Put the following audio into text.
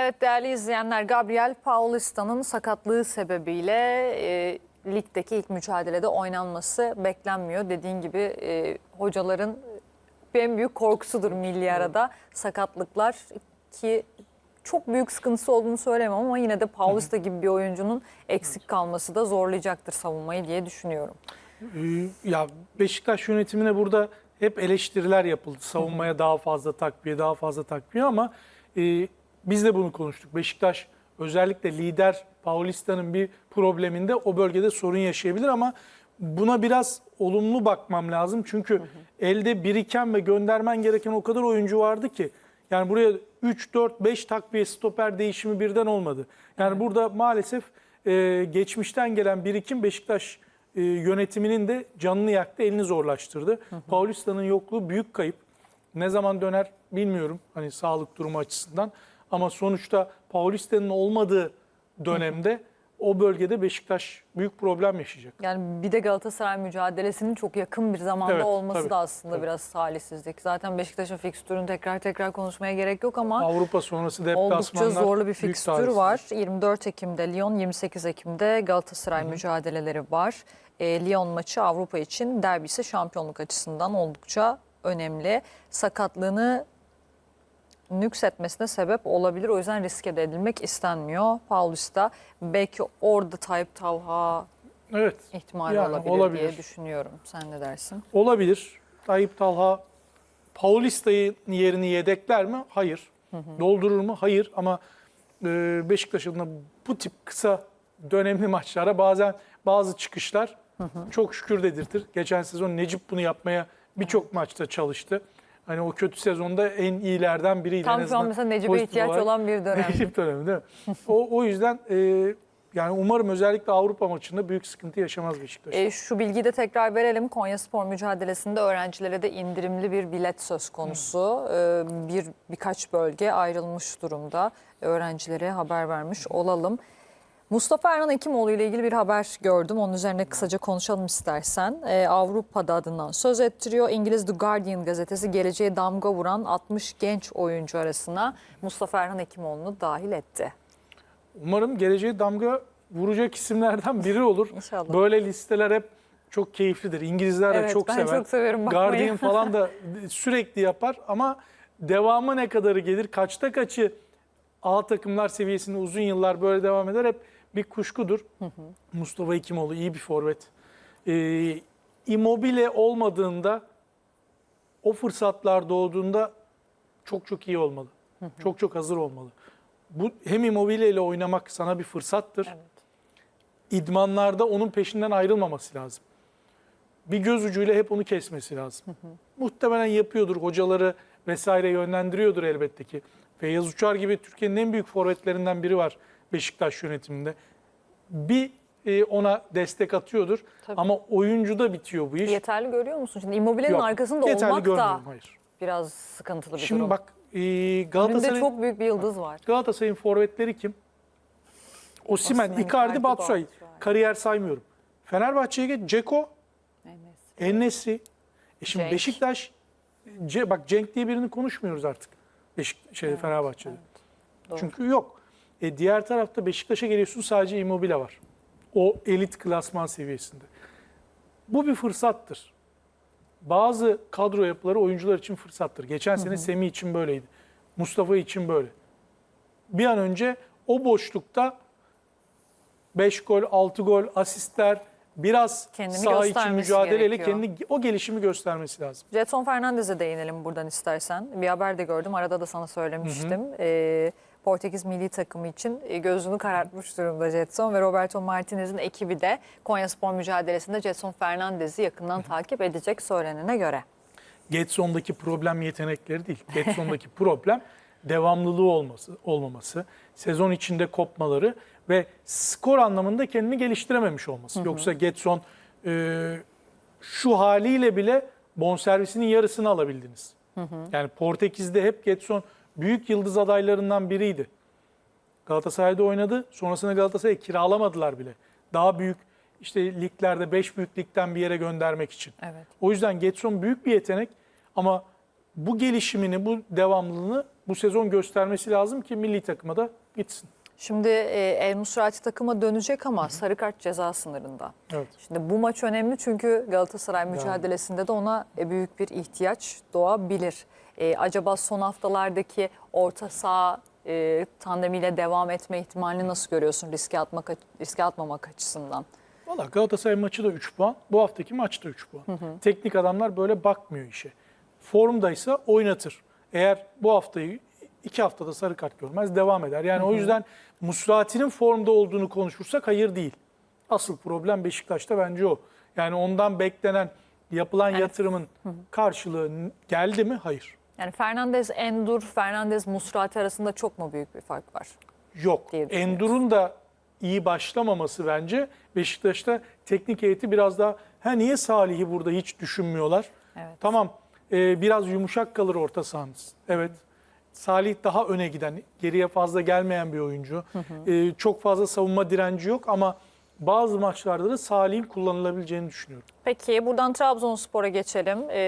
Evet değerli izleyenler Gabriel Paulista'nın sakatlığı sebebiyle e, ligdeki ilk mücadelede oynanması beklenmiyor. Dediğin gibi e, hocaların en büyük korkusudur milli arada sakatlıklar ki çok büyük sıkıntısı olduğunu söylemem ama yine de Paulista gibi bir oyuncunun eksik kalması da zorlayacaktır savunmayı diye düşünüyorum. Ee, Ya Beşiktaş yönetimine burada hep eleştiriler yapıldı. Savunmaya daha fazla takviye, daha fazla takviye ama e, biz de bunu konuştuk. Beşiktaş özellikle lider Paulista'nın bir probleminde o bölgede sorun yaşayabilir ama buna biraz olumlu bakmam lazım. Çünkü elde biriken ve göndermen gereken o kadar oyuncu vardı ki yani buraya 3 4 5 takviye stoper değişimi birden olmadı. Yani burada maalesef e, geçmişten gelen birikim Beşiktaş e, yönetiminin de canını yaktı, elini zorlaştırdı. Paulista'nın yokluğu büyük kayıp. Ne zaman döner bilmiyorum hani sağlık durumu açısından. Ama sonuçta Paulista'nın olmadığı dönemde o bölgede Beşiktaş büyük problem yaşayacak. Yani bir de Galatasaray mücadelesinin çok yakın bir zamanda Evet, olması tabii, da aslında tabii. biraz talihsizlik. Zaten Beşiktaş'ın fikstürünü tekrar tekrar konuşmaya gerek yok ama Avrupa sonrası oldukça zorlu bir fikstür var. 24 Ekim'de Lyon, 28 Ekim'de Galatasaray mücadeleleri var. E, Lyon maçı Avrupa için derbi ise şampiyonluk açısından oldukça önemli. Sakatlığını nüksetmesine sebep olabilir. O yüzden riske de edilmek istenmiyor. Paulista belki orada Tayyip Talha Evet. ihtimali Yani olabilir, olabilir. diye düşünüyorum. Sen ne dersin? Olabilir. Tayyip Talha Paulista'yı yerini yedekler mi? Hayır. Doldurur mu? Hayır. Ama e, Beşiktaş adına bu tip kısa dönemli maçlara bazen bazı çıkışlar çok şükür dedirtir. Geçen sezon Necip bunu yapmaya birçok maçta çalıştı. Hani o kötü sezonda en iyilerden biriydi. Tam en şu an mesela Necip'e ihtiyaç olarak. olan bir dönem. Necip dönemi değil mi? o, o yüzden e, yani umarım özellikle Avrupa maçında büyük sıkıntı yaşamaz Beşiktaş. E, şu bilgiyi de tekrar verelim. Konya Spor mücadelesinde öğrencilere de indirimli bir bilet söz konusu. E, bir Birkaç bölge ayrılmış durumda. Öğrencilere haber vermiş olalım. Mustafa Erhan Hekimoğlu ile ilgili bir haber gördüm. Onun üzerine kısaca konuşalım istersen. E, Avrupa'da adından söz ettiriyor. İngiliz The Guardian gazetesi geleceğe damga vuran 60 genç oyuncu arasına Mustafa Erhan Hekimoğlu'nu dahil etti. Umarım geleceğe damga vuracak isimlerden biri olur. İnşallah. Böyle listeler hep çok keyiflidir. İngilizler de Evet, çok ben sever. çok severim bakmayı. Guardian falan da sürekli yapar ama devamı ne kadarı gelir? Kaçta kaçı A takımlar seviyesinde uzun yıllar böyle devam eder hep bir kuşkudur. Mustafa Hekimoğlu iyi bir forvet. Ee, Immobile olmadığında o fırsatlar doğduğunda çok çok iyi olmalı. Çok çok hazır olmalı. Bu hem Immobile ile oynamak sana bir fırsattır. Evet. İdmanlarda onun peşinden ayrılmaması lazım. Bir göz ucuyla hep onu kesmesi lazım. Muhtemelen yapıyordur, hocaları vesaire yönlendiriyordur elbette ki. Feyyaz Uçar gibi Türkiye'nin en büyük forvetlerinden biri var Beşiktaş yönetiminde. Bir e, ona destek atıyordur Tabii. ama oyuncuda bitiyor bu iş. Yeterli görüyor musun? Şimdi Immobile'nin Yok, arkasında yeterli olmak da hayır. biraz sıkıntılı bir Şimdi durum. bak e, Galatasaray'ın çok büyük bir yıldız var. Galatasaray'ın forvetleri kim? Osimhen, Icardi, Batshuayi. Kariyer saymıyorum. Fenerbahçe'ye geç Ceko, Ennesi. E şimdi Cenk. Beşiktaş, Ce- bak Cenk diye birini konuşmuyoruz artık. Beşik, şey, Fenerbahçe'de. Doğru. Çünkü yok. E, diğer tarafta Beşiktaş'a geliyorsun sadece Immobile var. O elit klasman seviyesinde. Bu bir fırsattır. Bazı kadro yapıları oyuncular için fırsattır. Geçen sene Semih için böyleydi. Mustafa için böyle. Bir an önce o boşlukta 5 gol, 6 gol, asistler, biraz Kendini saha içi göstermesi mücadeleyle gerekiyor. kendi o gelişimi göstermesi lazım. Jetson Fernandez'e değinelim buradan istersen. Bir haber de gördüm. Arada da sana söylemiştim. Ee, Portekiz milli takımı için e, gözünü karartmış durumda Jetson ve Roberto Martinez'in ekibi de Konyaspor mücadelesinde Jetson Fernandez'i yakından takip edecek söylenene göre. Getson'daki problem yetenekleri değil. Getson'daki problem devamlılığı olması, olmaması, sezon içinde kopmaları ve skor anlamında kendini geliştirememiş olması. Yoksa Getson e, şu haliyle bile bonservisinin yarısını alabildiniz. Yani Portekiz'de hep Getson büyük yıldız adaylarından biriydi. Galatasaray'da oynadı. Sonrasında Galatasaray'ı kiralamadılar bile. Daha büyük işte liglerde 5 büyük ligden bir yere göndermek için. Evet. O yüzden Getson büyük bir yetenek ama bu gelişimini, bu devamlılığını bu sezon göstermesi lazım ki milli takıma da gitsin. Şimdi e, El Musrati takıma dönecek ama sarı kart ceza sınırında. Evet. Şimdi bu maç önemli çünkü Galatasaray mücadelesinde de ona e, büyük bir ihtiyaç doğabilir. E, acaba son haftalardaki orta saha e, tandemiyle devam etme ihtimalini nasıl görüyorsun riske atmak riske atmamak açısından? Valla Galatasaray maçı da 3 puan. Bu haftaki maç da 3 puan. Teknik adamlar böyle bakmıyor işe. Formdaysa oynatır. Eğer bu haftayı iki haftada sarı kart görmez devam eder. Yani o yüzden Musrati'nin formda olduğunu konuşursak hayır değil. Asıl problem Beşiktaş'ta bence o. Yani ondan beklenen yapılan yatırımın karşılığı geldi mi? Hayır. Yani Fernandez, Endur, Fernandez, Musrati arasında çok mu büyük bir fark var? Yok. Endur'un da iyi başlamaması bence Beşiktaş'ta teknik heyeti biraz daha ha niye Salih'i burada hiç düşünmüyorlar? Evet. Tamam e, biraz yumuşak kalır orta sahanız. Evet. Salih daha öne giden, geriye fazla gelmeyen bir oyuncu. E, çok fazla savunma direnci yok ama bazı maçlarda da Salih'in kullanılabileceğini düşünüyorum. Peki buradan Trabzonspor'a geçelim. E,